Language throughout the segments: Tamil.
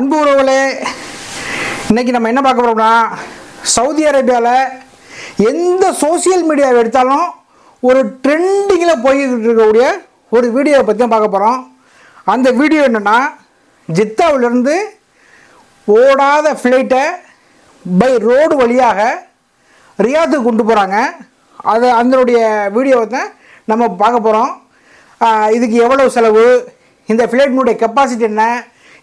அன்பு உறவுகளே இன்னைக்கு நம்ம என்ன பார்க்க போகிறோம்னா சவுதி அரேபியாவில் எந்த சோஷியல் மீடியாவை எடுத்தாலும் ஒரு ட்ரெண்டிங்கில் போய்கிட்டு இருக்கக்கூடிய ஒரு வீடியோவை பற்றி தான் பார்க்க போகிறோம் அந்த வீடியோ என்னென்னா ஜித்தாவிலிருந்து ஓடாத ஃப்ளைட்டை பை ரோடு வழியாக ரியாத்துக்கு கொண்டு போகிறாங்க அது அதனுடைய வீடியோவை தான் நம்ம பார்க்க போகிறோம் இதுக்கு எவ்வளவு செலவு? இந்த ஃப்ளைட்டினுடைய கெப்பாசிட்டி என்ன?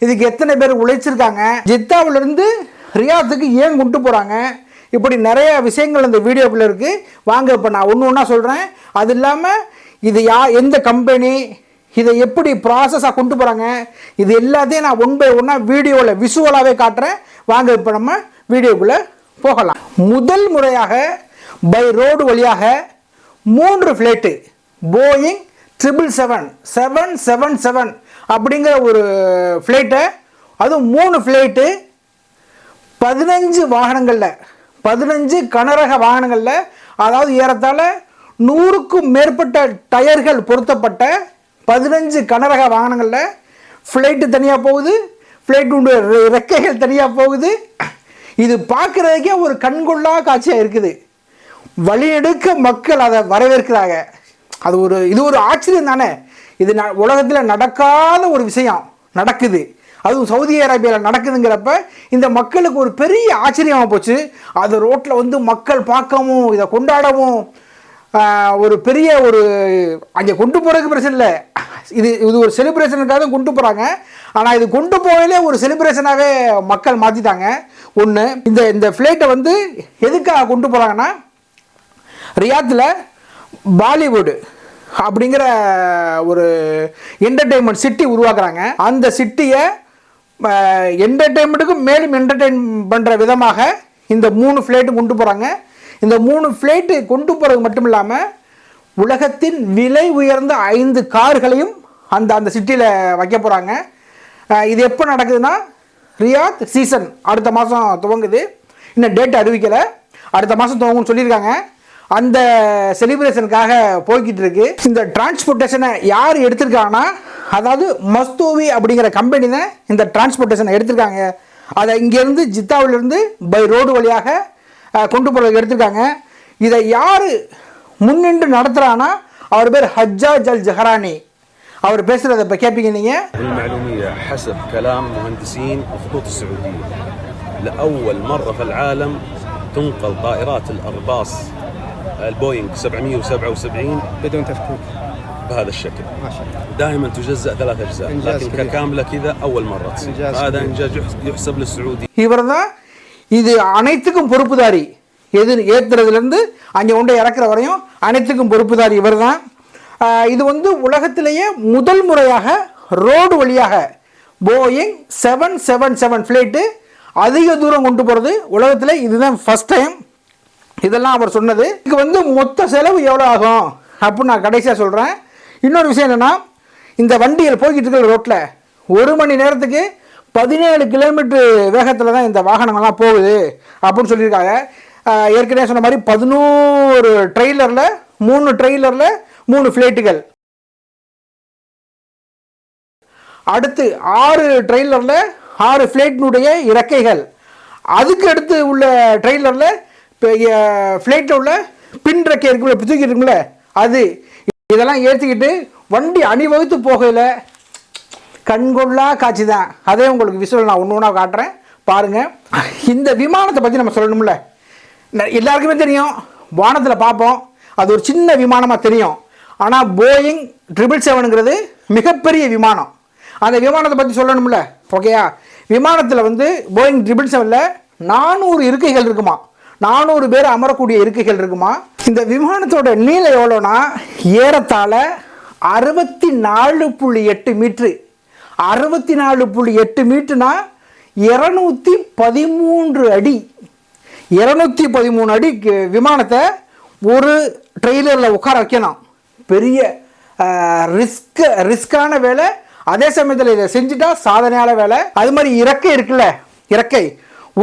இதுக்கு எத்தனை பேர் உழைச்சிருக்காங்க? ஜித்தாவிலிருந்து ரியாத்துக்கு ஏன் கொண்டு போகிறாங்க இப்படி நிறைய விஷயங்கள் இந்த வீடியோக்குள்ளே இருக்குது வாங்க இப்போ நான் ஒன்று ஒன்றா சொல்கிறேன் அது இல்லாமல் இது யா எந்த கம்பெனி இதை எப்படி ப்ராசஸாக கொண்டு போகிறாங்க இது எல்லாத்தையும் நான் ஒன் பை ஒன்னாக வீடியோவில் விஷுவலாகவே காட்டுறேன். வாங்க இப்போ நம்ம வீடியோக்குள்ளே போகலாம். முதல் முறையாக பை ரோடு வழியாக மூன்று flight Boeing triple seven seven seven seven அப்படிங்கிற ஒரு ஃப்ளைட்டை அதுவும் மூணு ஃப்ளைட்டு பதினஞ்சு வாகனங்களில் பதினஞ்சு கனரக வாகனங்களில் அதாவது ஏறத்தாழ நூறுக்கும் மேற்பட்ட டயர்கள் பொருத்தப்பட்ட பதினஞ்சு கனரக வாகனங்களில் ஃப்ளைட்டு தனியாக போகுது ஃப்ளைட்டு ரெக்கைகள் தனியாக போகுது. இது பார்க்குறதுக்கே ஒரு கண்கொள்ளா காட்சியாக இருக்குது. வழியெடுக்க மக்கள் அதை வரவேற்கிறாங்க. அது ஒரு இது ஒரு ஆச்சரியம் தானே. இது ந உலகத்தில் நடக்காத ஒரு விஷயம் நடக்குது. அதுவும் சவுதி அரேபியாவில் நடக்குதுங்கிறப்ப இந்த மக்களுக்கு ஒரு பெரிய ஆச்சரியமாக போச்சு. அது ரோட்டில் வந்து மக்கள் பார்க்கவும் இதை கொண்டாடவும் ஒரு பெரிய ஒரு அங்கே கொண்டு போகிறதுக்கு பிரச்சனை இல்லை. இது இது ஒரு செலிப்ரேஷனுக்காக தான் கொண்டு போகிறாங்க ஆனால் இது கொண்டு போகலே ஒரு செலிப்ரேஷனாகவே மக்கள் மாற்றிட்டாங்க ஒன்று இந்த இந்த ஃப்ளைட்டை வந்து எதுக்காக கொண்டு போகிறாங்கன்னா ரியாத்தில் பாலிவுட் அப்படிங்கிற ஒரு என்டர்டெயின்மெண்ட் சிட்டி உருவாக்குறாங்க. அந்த சிட்டியை என்டர்டெயின்மெண்ட்டுக்கு மேலும் என்டர்டெயின் பண்ணுற விதமாக இந்த மூணு ஃப்ளைட்டு கொண்டு போகிறாங்க இந்த மூணு ஃப்ளைட்டு கொண்டு போகிறது மட்டும் இல்லாமல் உலகத்தின் விலை உயர்ந்த ஐந்து கார்களையும் அந்த அந்த சிட்டியில் வைக்க போகிறாங்க இது எப்போ நடக்குதுன்னா ரியாத் சீசன் அடுத்த மாதம் துவங்குது. இன்னும் டேட் அறிவிக்கலை. அடுத்த மாதம் துவங்குன்னு சொல்லியிருக்காங்க. அந்த செலிப்ரேஷனுக்காக போய்கிட்டு இருக்கு இந்த டிரான்ஸ்போர்ட்டேஷனை யார் எடுத்திருக்காங்கன்னா அதாவது மஸ்தோவி அப்படிங்கிற கம்பெனி தான் இந்த டிரான்ஸ்போர்ட்டேஷனை எடுத்திருக்காங்க அதை இங்கேருந்து ஜித்தாவிலிருந்து பை ரோடு வழியாக அஹ், கொண்டு போகிறதுக்கு எடுத்திருக்காங்க இதை யார் முன்னின்று நடத்துகிறான்னா அவர் பேர் ஹஜ்ஜாஜ் அல் ஜஹரானி அவர் பேசுகிறத இப்போ கேட்பீங்க நீங்கள் المعلومية حسب كلام مهندسين الخطوط السعودية لأول مرة في العالم تنقل طائرات الأرباص البوينغ 777 بدون تفكيك بهذا الشكل ما شاء الله دائما تجزأ ثلاث أجزاء إنجاز لكن كبير. ككاملة كذا أول مرة تصير إنجاز هذا كبير. إنجاز يحس- يحسب للسعودي இவர் தான் இது அனைத்துக்கும் பொறுப்புதாரி எது ஏற்றுறதுலேருந்து அங்கே கொண்டு இறக்குற வரையும் அனைத்துக்கும் பொறுப்புதாரி இவர் தான் இது வந்து உலகத்திலேயே முதல் முறையாக ரோடு வழியாக Boeing seven seven seven flight அதிக தூரம் கொண்டு போகிறது உலகத்தில் இதுதான் ஃபஸ்ட் டைம் இதெல்லாம் அவர் சொன்னது. இதுக்கு வந்து மொத்த செலவு எவ்வளோ ஆகும் அப்படின்னு நான் கடைசியாக சொல்கிறேன் இன்னொரு விஷயம் என்னென்னா இந்த வண்டியில் போய்கிட்டு இருக்கிற ரோட்டில் ஒரு மணி நேரத்துக்கு பதினேழு கிலோமீட்டர் வேகத்தில் தான் இந்த வாகனங்கள்லாம் போகுது அப்படின்னு சொல்லியிருக்காங்க. ஏற்கனவே சொன்ன மாதிரி பதினோரு ட்ரெய்லரில் மூணு ட்ரெய்லரில் மூணு ஃப்ளைட்டுகள். அடுத்து ஆறு ட்ரெய்லரில் ஆறு ஃப்ளைட்டினுடைய இறக்கைகள். அதுக்கு அடுத்து உள்ள ட்ரெய்லரில் ஃப்ளைட்டில் உள்ள பின் ரெக்கை புதுக்கி தூக்கி இருக்குல்ல அது இதெல்லாம் ஏற்றிக்கிட்டு வண்டி அணிவகுத்து போகையில் கண்கொள்ளா காட்சி தான். அதே உங்களுக்கு விஷுவல் நான் ஒன்று ஒன்றா காட்டுறேன். பாருங்கள் இந்த விமானத்தை பற்றி நம்ம சொல்லணும்ல. ந- எல்லாருக்குமே தெரியும். வானத்தில் பார்ப்போம். அது ஒரு சின்ன விமானமாக தெரியும். ஆனால் போயிங் ட்ரிபிள் செவனுங்கிறது மிகப்பெரிய விமானம். அந்த விமானத்தை பற்றி சொல்லணும்ல. ஓகேயா? விமானத்தில் வந்து போயிங் ட்ரிபிள் செவனில் நானூறு இருக்கைகள் இருக்குமா? நானூறு பேர் அமரக்கூடிய இருக்கைகள் இருக்குமா? இந்த விமானத்தோட நீளம் எவ்வளோனா? ஏறத்தாழ அறுபத்தி நாலு புள்ளி எட்டு மீட்ரு. அறுபத்தி நாலு புள்ளி எட்டு மீட்ருனா இரநூத்தி பதிமூன்று அடி. இரநூத்தி பதிமூணு அடி விமானத்தை ஒரு ட்ரெய்லரில் உட்கார வைக்கணும். பெரிய ரிஸ்க் ரிஸ்கான வேலை. அதே சமயத்தில் இதை செஞ்சுட்டா சாதனையான வேலை. அது மாதிரி இறக்கை இருக்குல்ல. இறக்கை.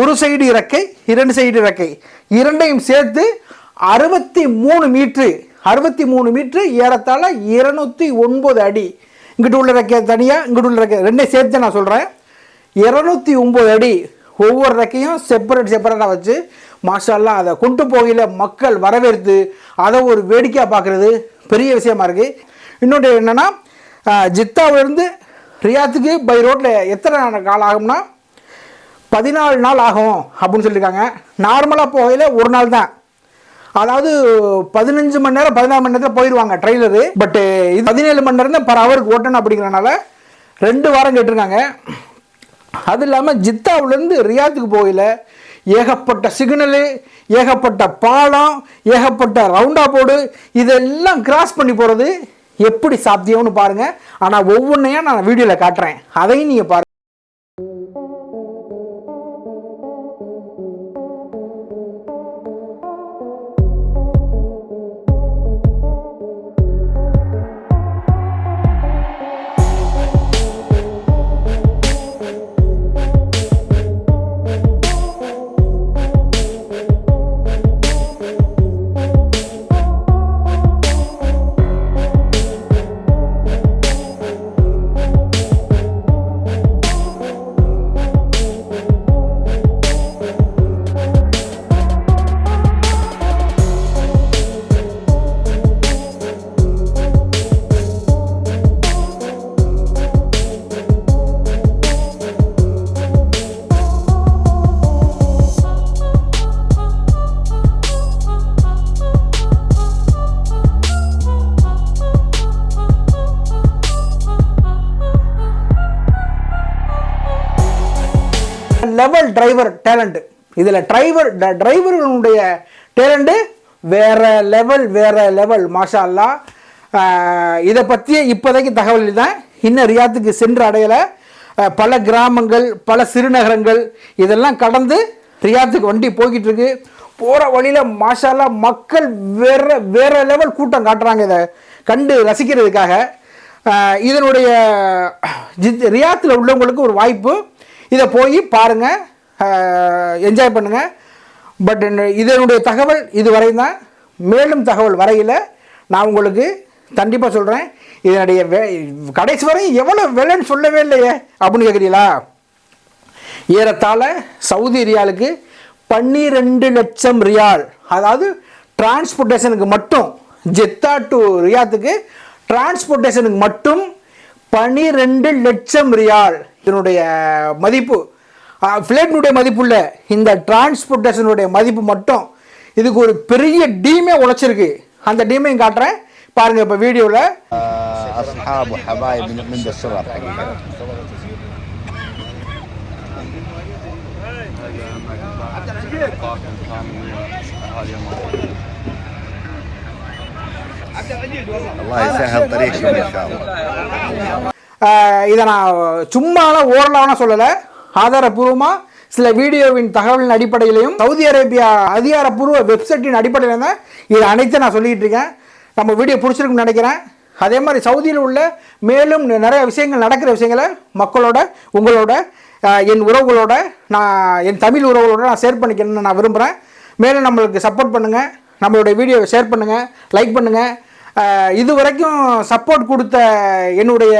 ஒரு சைடு இறக்கை இரண்டு சைடு இறக்கை. இரண்டையும் சேர்த்து அறுபத்தி மூணு மீட்ரு அறுபத்தி மூணு மீட்ரு ஏறத்தாழ இருநூற்றி ஒன்பது அடி. இங்கிட்டு உள்ள ரெக்கை தனியாக இங்கிட்டு உள்ள ரெக்கை ரெண்டையும் சேர்த்து நான் சொல்கிறேன் இரநூத்தி ஒம்பது அடி ஒவ்வொரு ரெக்கையும் செப்பரேட் செப்பரேட்டாக வச்சு மாஷால்லாம் அதை கொண்டு போகையில் மக்கள் வரவேற்று அதை ஒரு வேடிக்கையாக பார்க்குறது. பெரிய விஷயமா இருக்குது இன்னொன்று என்னென்னா ஜித்தாவிலேருந்து ரியாத்துக்கு பை ரோட்டில் எத்தனை காலம் ஆகும்னா பதினாலு நாள் ஆகும் அப்படின்னு சொல்லியிருக்காங்க. நார்மலாக போகையில் ஒரு நாள் தான். அதாவது பதினஞ்சு மணி நேரம் பதினாறு மணி நேரத்தில் போயிடுவாங்க ட்ரெயிலரு பட்டு இது பதினேழு மணி நேரம் தான் பர் ஹவருக்கு ஓட்டணும் அப்படிங்கிறனால ரெண்டு வாரம் கேட்டிருக்காங்க. அது இல்லாமல் ஜித்தாவிலேருந்து ரியாத்துக்கு போகையில் ஏகப்பட்ட சிக்னலு ஏகப்பட்ட பாலம் ஏகப்பட்ட ரவுண்டா போர்டு இதெல்லாம் கிராஸ் பண்ணி போகிறது எப்படி சாத்தியம்னு பாருங்கள் ஆனால் ஒவ்வொன்றையும் நான் வீடியோவில் காட்டுறேன். அதையும் நீங்கள் பாருங்கள் டபுள் டிரைவர் டேலண்ட் இதில் டிரைவர் டிரைவர்களுடைய டேலண்ட்டு வேறு லெவல் வேறு லெவல் மாஷா அல்லா இதை பற்றிய இப்போதைக்கு தகவல் தான் இன்னும் ரியாத்துக்கு சென்று அடையலை. பல கிராமங்கள் பல சிறுநகரங்கள் இதெல்லாம் கடந்து ரியாத்துக்கு வண்டி போய்கிட்டு இருக்கு போகிற வழியில் மாஷாலா மக்கள் வேற வேற லெவல் கூட்டம் காட்டுறாங்க இதை. கண்டு ரசிக்கிறதுக்காக. இதனுடைய ஜித் ரியாத்தில் உள்ளவங்களுக்கு ஒரு வாய்ப்பு. இதை போய் பாருங்கள் என்ஜாய் பண்ணுங்கள் பட் இதனுடைய தகவல் இதுவரை தான் மேலும் தகவல் வரையில் நான் உங்களுக்கு கண்டிப்பாக சொல்கிறேன் இதனுடைய வே கடைசி வரை எவ்வளோ விலைன்னு சொல்லவே இல்லையே அப்படின்னு கேட்குறீங்களா ஏறத்தாழ சவுதி ரியாலுக்கு பன்னிரெண்டு லட்சம் ரியால். அதாவது டிரான்ஸ்போர்ட்டேஷனுக்கு மட்டும் ஜெத்தா டு ரியாத்துக்கு டிரான்ஸ்போர்ட்டேஷனுக்கு மட்டும் பனிரெண்டு லட்சம் ரியால். இதனுடைய மதிப்பு ஃப்ளைட்னுடைய மதிப்பு இல்லை இந்த டிரான்ஸ்போர்ட்டேஷனுடைய மதிப்பு மட்டும் இதுக்கு ஒரு பெரிய டீமே உழைச்சிருக்கு அந்த டீமையும் காட்டுறேன் பாருங்கள் இப்போ வீடியோவில் اصحاب وحبايب من من الصغر حقيقه الله يسهل طريقكم ان شاء الله ஆஹ் இதை நான் சும்மாலாம் ஓரலான சொல்லலை. ஆதாரப்பூர்வமாக சில வீடியோவின் தகவலின் அடிப்படையிலையும் சவுதி அரேபியா அதிகாரப்பூர்வ வெப்சைட்டின் அடிப்படையில் தான் இது அனைத்தும் நான் சொல்லிட்டு இருக்கேன் நம்ம வீடியோ பிடிச்சிருக்குன்னு நினைக்கிறேன். அதே மாதிரி சவுதியில் உள்ள மேலும் நிறைய விஷயங்கள் நடக்கிற விஷயங்களை மக்களோட உங்களோட என் உறவுகளோட நான் என் தமிழ் உறவுகளோட நான் ஷேர் பண்ணிக்கணும்னு நான் விரும்புகிறேன் மேலும் நம்மளுக்கு சப்போர்ட் பண்ணுங்கள் நம்மளுடைய வீடியோவை ஷேர் பண்ணுங்கள் லைக் பண்ணுங்கள் இது வரைக்கும் சப்போர்ட் கொடுத்த என்னுடைய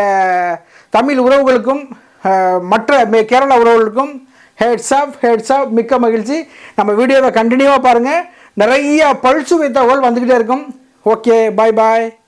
தமிழ் உறவுகளுக்கும் மற்ற மே- கேரளா உறவுகளுக்கும் ஹெட்ஸ் ஆஃப் ஹெட்ஸ் ஆஃப் மிக்க மகிழ்ச்சி. நம்ம வீடியோவை கண்டினியூவாக பாருங்கள் நிறைய பல்சுவை தகவல் வந்துக்கிட்டே இருக்கும். ஓகே பாய் பாய்